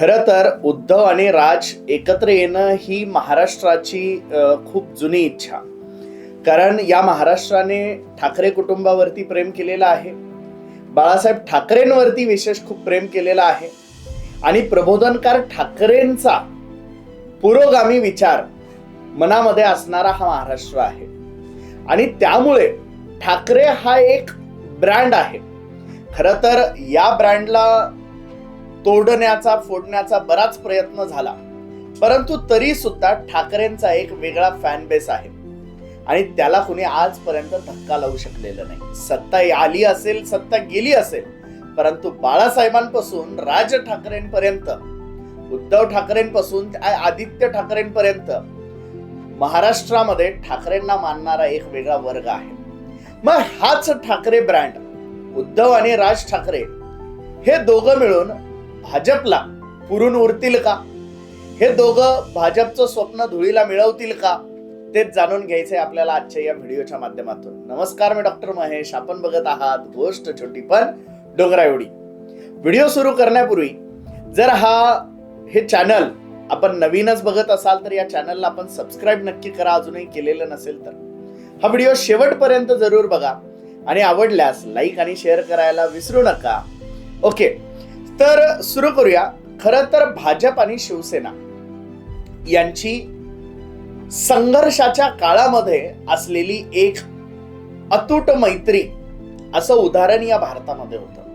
खरं तर उद्धव आणि राज एकत्र येणं ही महाराष्ट्राची खूप जुनी इच्छा. कारण या महाराष्ट्राने ठाकरे कुटुंबावरती प्रेम केलेलं आहे. बाळासाहेब ठाकरेंवरती विशेष खूप प्रेम केलेलं आहे. आणि प्रबोधनकार ठाकरेंचा पुरोगामी विचार मनामध्ये असणारा हा महाराष्ट्र आहे. आणि त्यामुळे ठाकरे हा एक ब्रँड आहे. खरं तर या ब्रँडला तोडण्याचा फोडण्याचा बराच प्रयत्न झाला. परंतु तरी सुद्धा ठाकरेंचा एक वेगळा फॅन बेस आहे. आणि त्याला कुणी आजपर्यंत धक्का लावू शकलेलं नाही. सत्ता आली असेल सत्ता गेली असेल परंतु बाळासाहेबांपासून राज ठाकरेंपर्यंत उद्धव ठाकरेंपासून आदित्य ठाकरेंपर्यंत महाराष्ट्रामध्ये ठाकरेंना मानणारा एक वेगळा वर्ग आहे. मग हाच ठाकरे ब्रँड उद्धव आणि राज ठाकरे हे दोघं मिळून भाजपला पुरून उरतील का? हे दोघं भाजपचं स्वप्न धुळीला मिळवतील का? तेच जाणून घ्यायचंय आपल्याला आजच्या या व्हिडिओच्या माध्यमातून. नमस्कार मी डॉक्टर महेश. आपण बघत आहात गोष्ट छोटी पण डोंगरा एवढी. व्हिडिओ सुरू करण्यापूर्वी जर हा हे चॅनल आपण नवीनच बघत असाल तर या चॅनलला आपण सबस्क्राईब नक्की करा. अजूनही केलेलं नसेल तर. हा व्हिडिओ शेवटपर्यंत जरूर बघा आणि आवडल्यास लाईक आणि शेअर करायला विसरू नका. ओके तर सुरू करूया. खरं तर भाजप आणि शिवसेना यांची संघर्षाच्या काळामध्ये असलेली एक अतूट मैत्री असं उदाहरण या भारतामध्ये होतं.